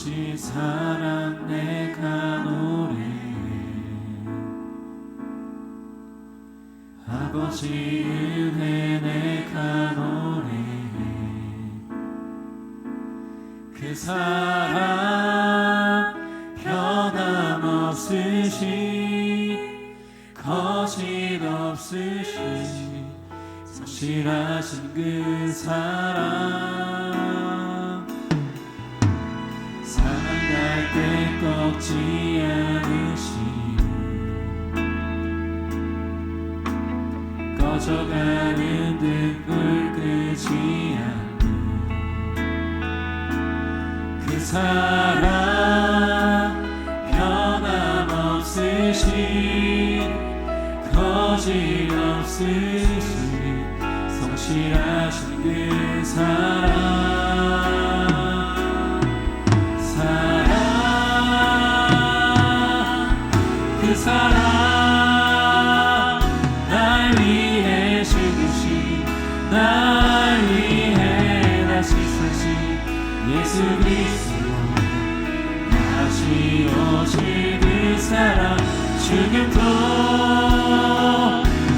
아버지 사랑 내가 노래해 아버지 때 꺾지 않으시 꺼져가는 등불 끄지 않는 그 사랑 변함없으신 거짓 없으신 성실하신 그 사랑 그 사랑 죽음도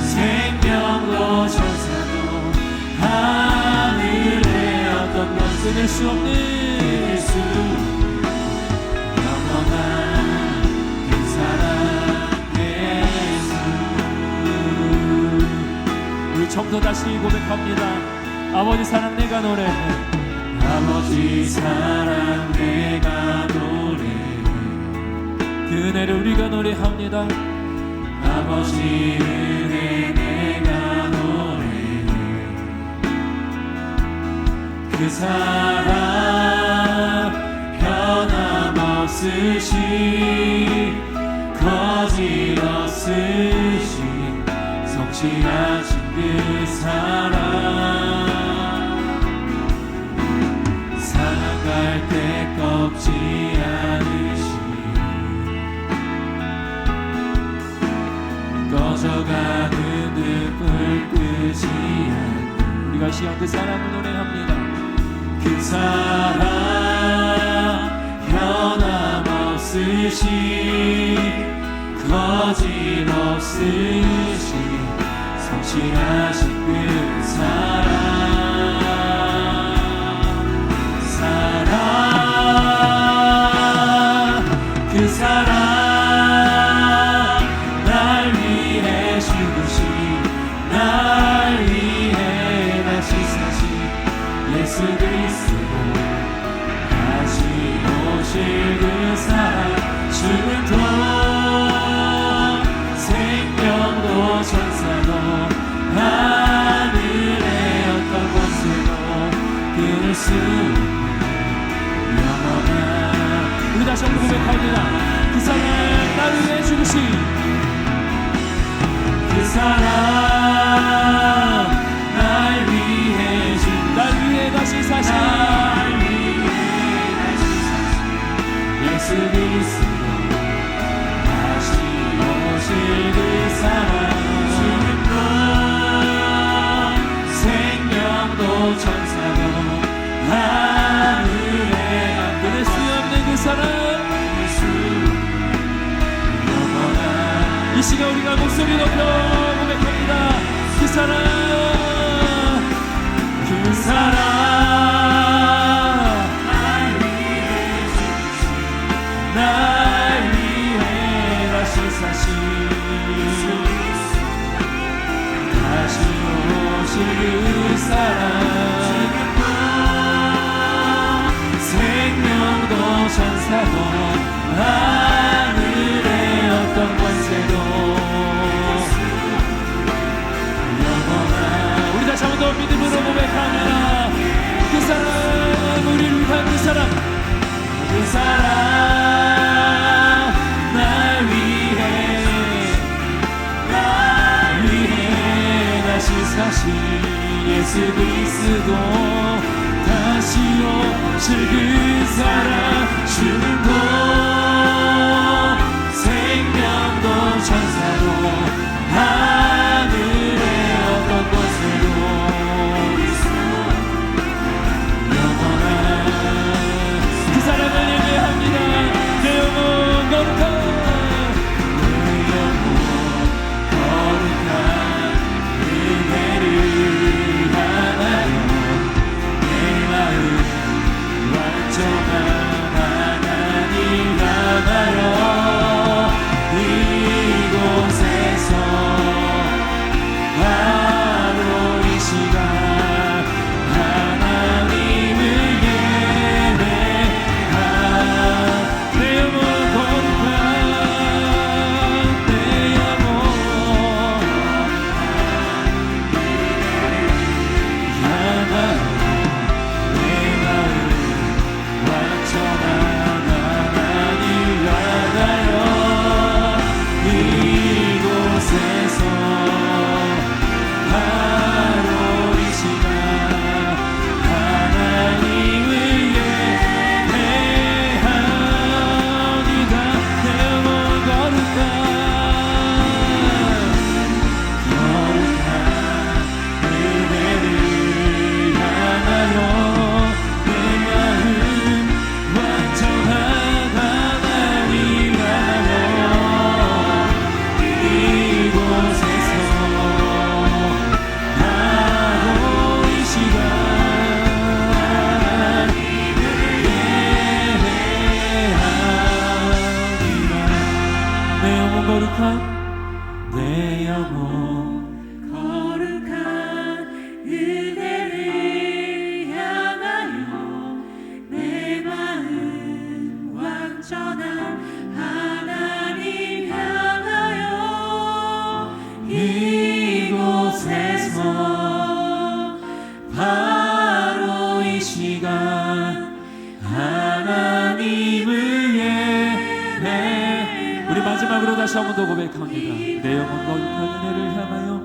생명도 천사도 하늘의 어떤 것을 낼수 없는 예수 영원한 그 사랑 예수 우리 처음부터 다시 고백합니다. 아버지 사랑 내가 노래해. 아버지 사랑 내가 그 은혜를 우리가 노래합니다. 아버지 은혜 내가 노래 그 사랑 변함없으시 거짓 없으시 성실하신 그 사랑 꺼져가는 등불 끄지 않는 우리가 이 시간 그 사랑을 노래합니다. 그 사랑 변함없으시 거짓 없으시. 성실하신 그 사랑 날 위해 다시 사신 예수 그리스도 다시 오실 그 사랑 죽음도 생명도 천사도 하늘의 어떤 곳에도 끊을 수 영원한 우리 다시 한번 고백합니다. 그 사랑 나를 위해 죽으신 그 사랑 이 시간 우리가 목소리 높여 고백합니다. 그 사랑 천사도 하늘의 어떤 권세도 영원한 우리 다시 한번 더 믿음으로 고백합니 앞에서 바로 이 시간 하나님을 예배 우리 마지막으로 다시 한 번 더 고백합니다. 내 영혼과 육한 은혜를 향하여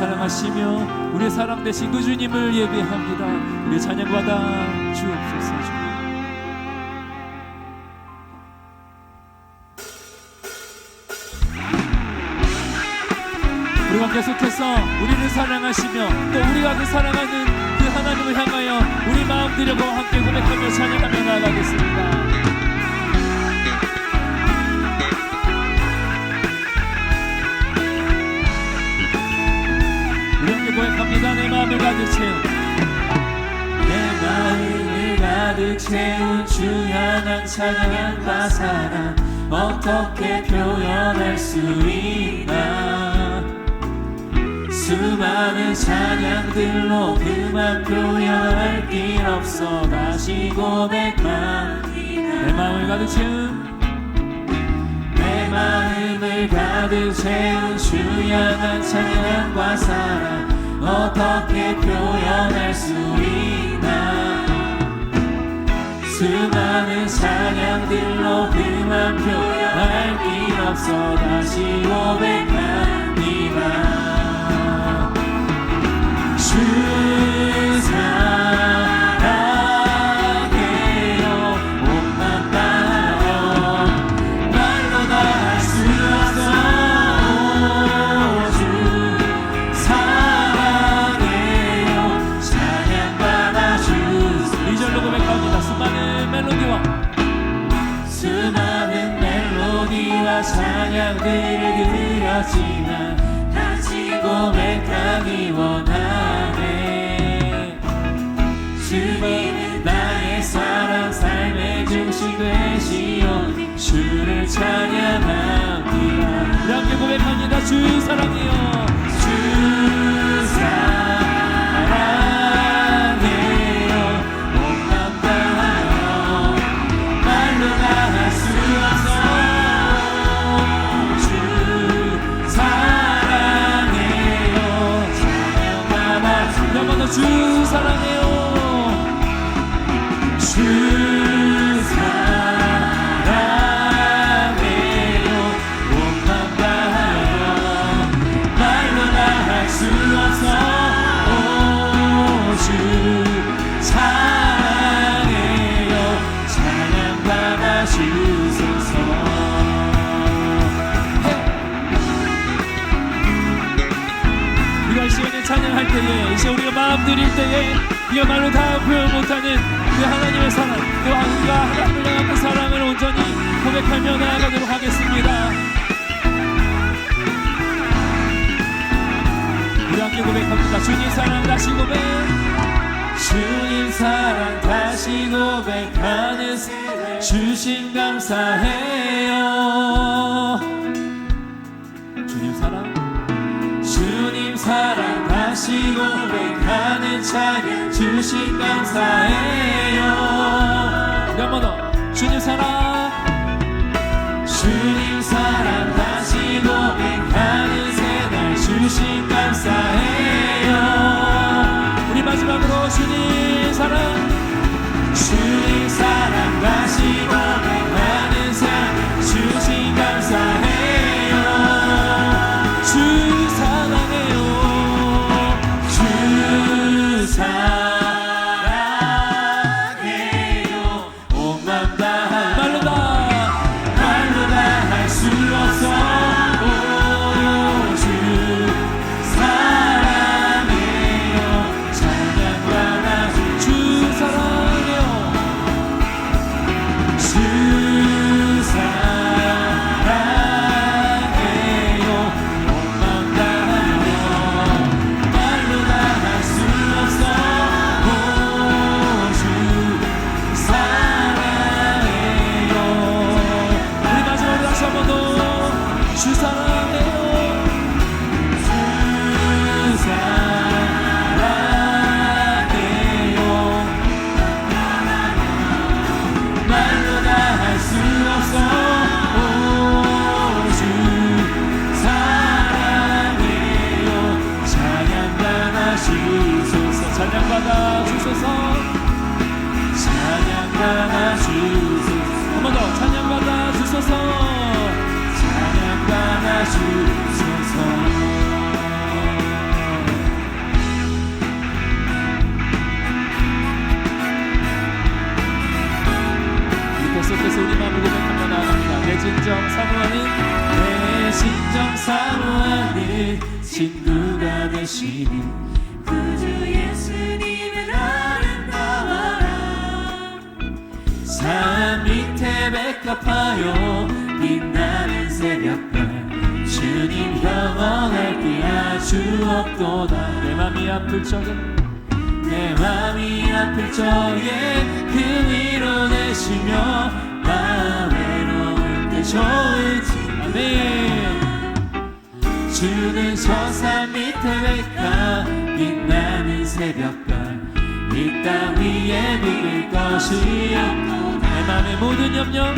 사랑하시며 우리의 사랑 되신 그 주님을 예배합니다. 우리의 찬양 받아 주옵소서. 우리가 계속해서 우리를 사랑하시며 또 우리가 그 사랑하는 그 하나님을 향하여 우리 마음들과 함께 고백하며 찬양하며 나아가겠습니다. 가득 채운 내 마음을 가득 채운 주 향한 찬양과 사랑 어떻게 표현할 수 있나? 수많은 찬양들로 그만 표현할 길 없어 다시 고백합니다 내 마음을 가득 채운 내 마음을 가득 채운 주 향한 찬양과 사랑 어떻게 표현할 수 있나? 수많은 찬양들로 그만 표현할 길 없어 다시 고백합니다 찬양들을 드렸지만 다시 고백하기 원하네. 주님은 나의 사랑 삶의 중심 되시오 주를 우리 함께 고백합니다. 주 사랑해요 때에 이 시간 우리가 마음 드릴 때에 우리가 말로 다 표현 못하는 그 하나님의 사랑 그 우리가 하나님을 향한 그 사랑을 온전히 고백하며 나아가도록 하겠습니다. 우리 함께 고백합니다. 주님 사랑 다시 고백. 주님 사랑 다시 고백하는 주신 감사해 고백하는 찬양 주신 감사해요. 우리 한번 더. 주님 사랑 주소서. 찬양받아 주소서. 한 번 더. 찬양받아 주소서. 찬양받아 주소서. 계속해서 우리 마음을 고백하며 나아갑니다. 내 진정 사모하는 내 심정 사모하는 친구가 되시는 산 밑에 백합하여 빛나는 새벽별 주님 영원할 때 아주 없도다. 내 맘이 아플 적에 내 맘이 아플 적에 그 위로 내시며 나 외로울 때 좋을지. 아멘. 주는 저산 밑에 백합 빛나는 새벽별 이 땅 위에 믿을 것이 없고 내 맘의 모든 염려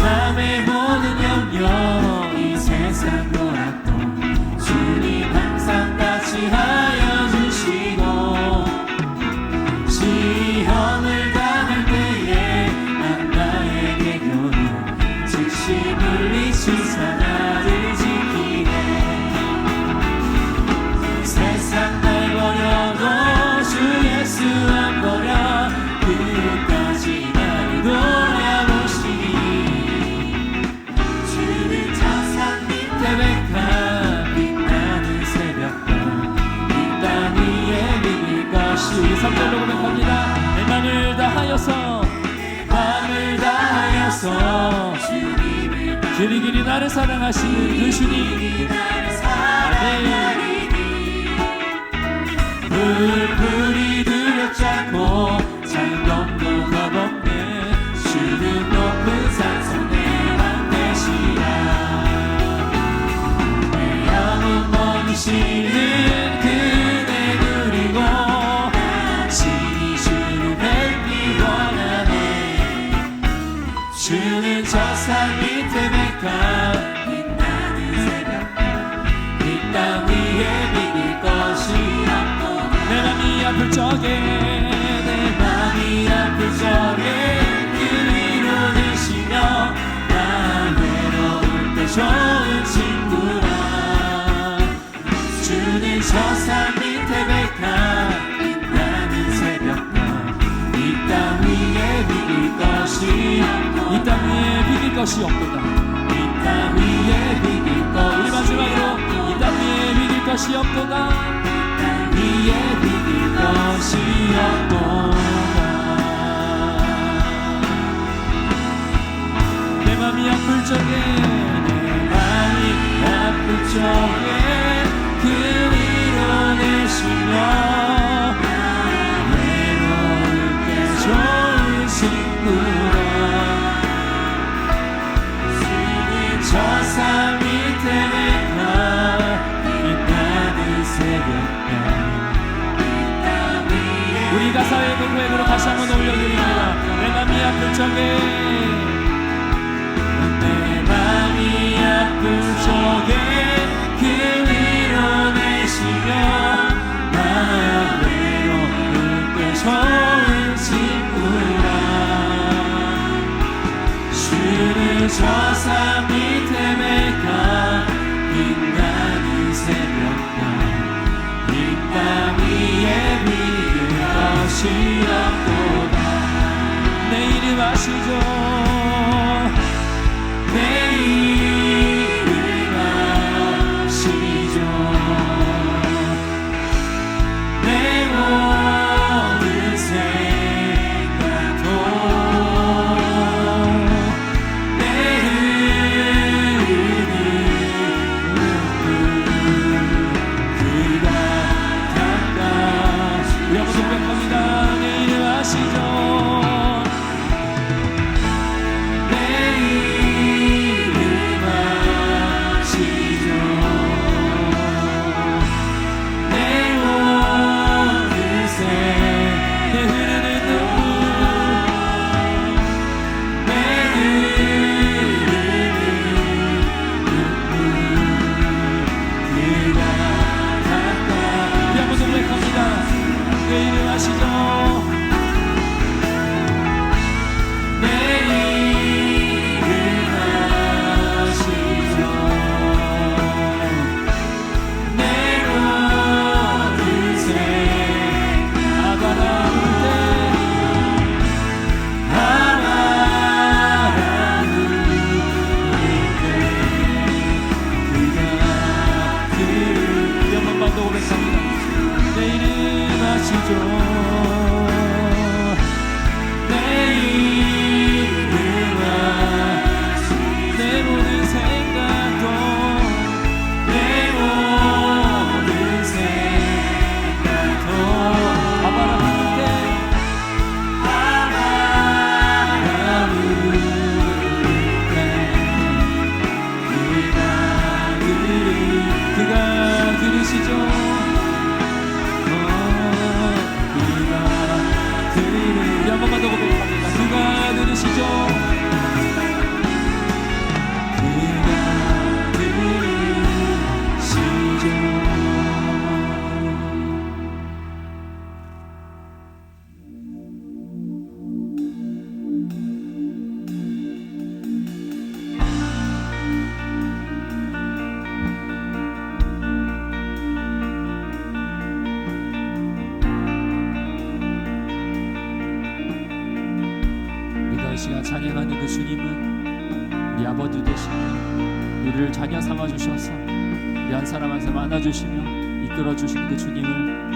맘의 모든 염려 이 세상 노락도 주님 항상 같이 하여 나를 사랑하시는 그 주님 나를 사랑하리니. 불 주는 저산 밑에 백합 빛나는 새벽별 이땅 위에 믿을 것이 없고 내 맘이 아플 적에 내 맘이 아플 적에 그 위로 되시며 나 외로울 때 좋은 친구라 주는 저산 밑에 백합 것이 이 땅 위에 비길 것이 없도다. 이 땅 위에 믿을 것이 우리 마지막으로 이 땅 위에 비길 것이 없도다. 땅 위에 믿을 것이 없도다. 내 맘이 아플 적에 다시 한번 올려드립니다. 내 맘이 아플 적에. 내 맘이 아플 적에 그 위로 내시며 나 외로울 때 좋은 친구라. 저산 밑 없도다 내 이름 아시죠 삼아 주셔서 한 사람 한 사람 안아 주시며 이끌어 주시는 그 주님을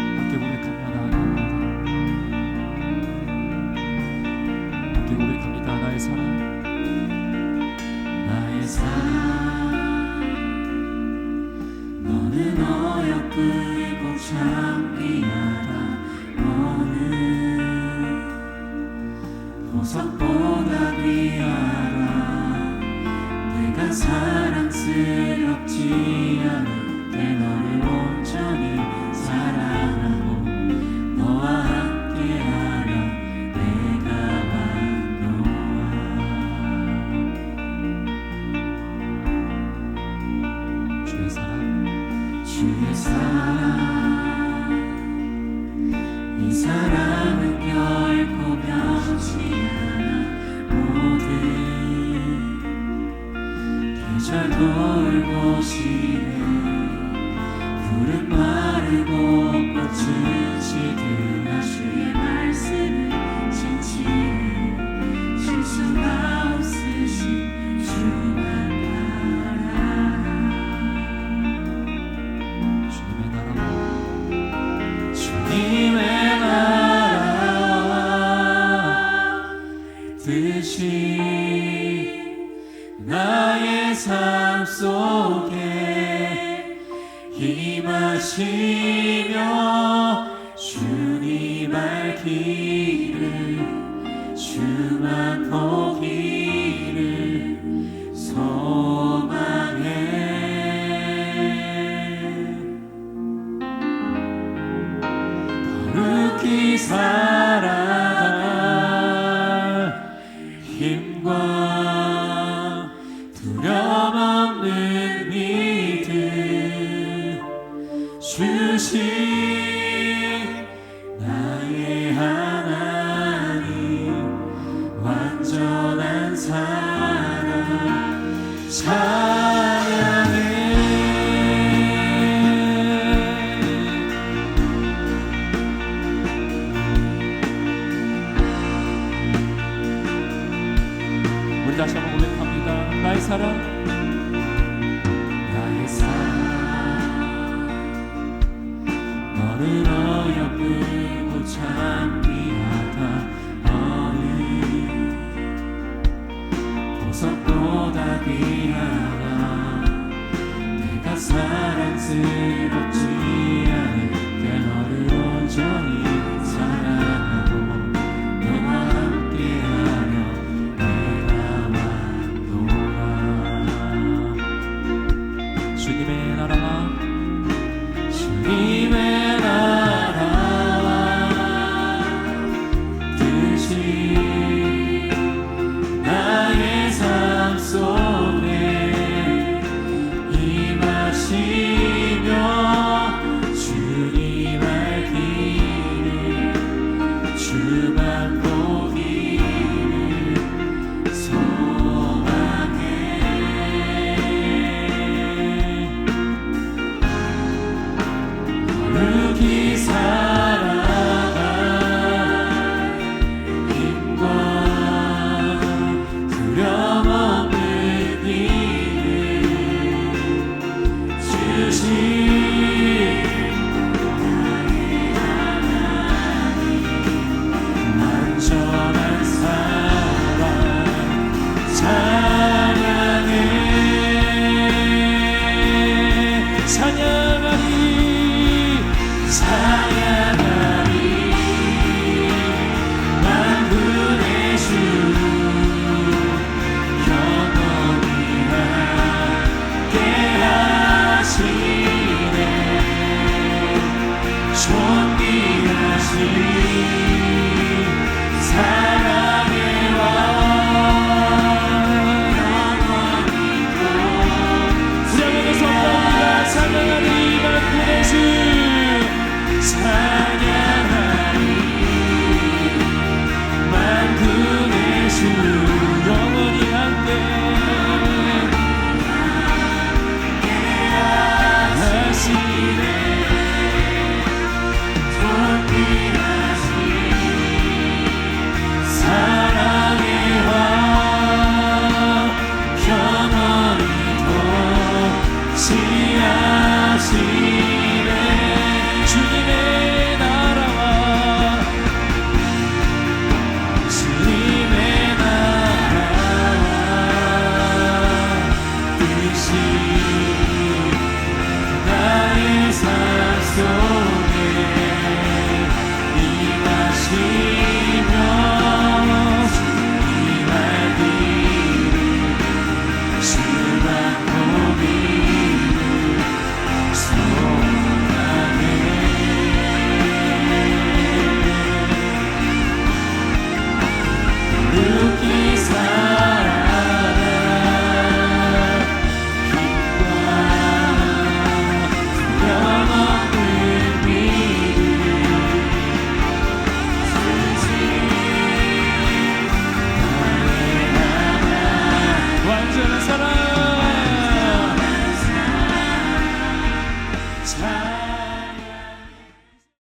안쓰럽지 않을 때 너를 온전히 사랑해. 하나님의 나라 나의 삶 속에 임하시